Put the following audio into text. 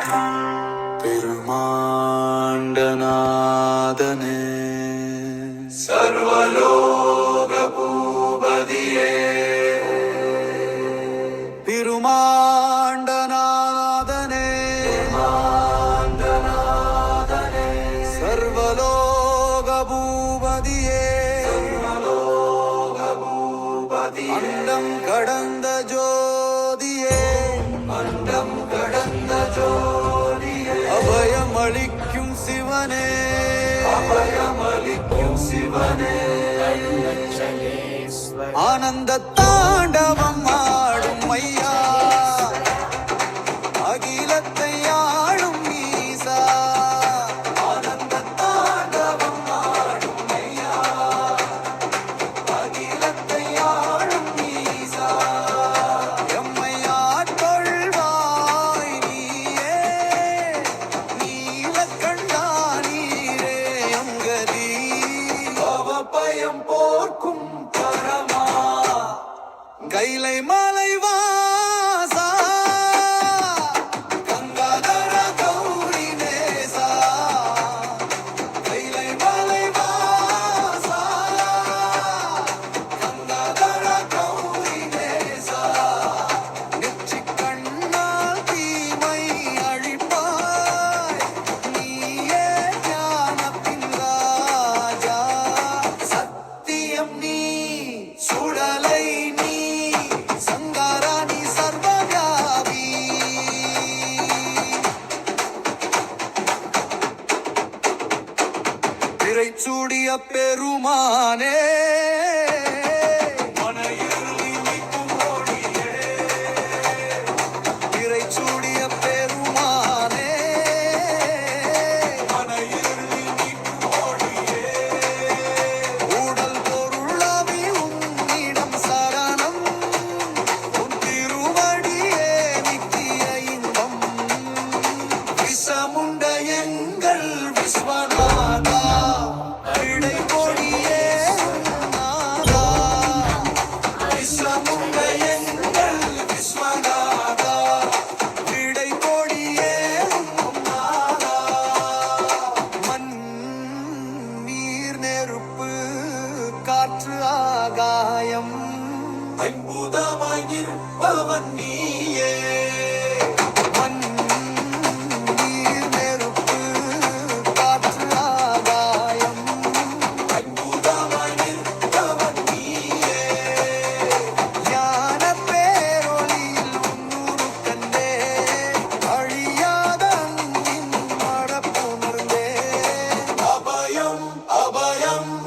பெருமாண்டநாதனே. சர்வலோக பூபதியே திருமாண்டநாதனே சர்வலோக பூபதியே அண்டம் கடந்த ஜோதியே. மண்டம் கடந்த ஜோதியே. அபயமளிக்கும் சிவனே. அபயமளிக்கும் சிவனே. ஆனந்த தாண்டவம் ஆடும் ஐயா அகிலத்தை கைலை மாலை வா சிறை சூடிய பெருமானே. அற்புதமாய் நிற்பவன் நீயே. அபயம் அபயம்.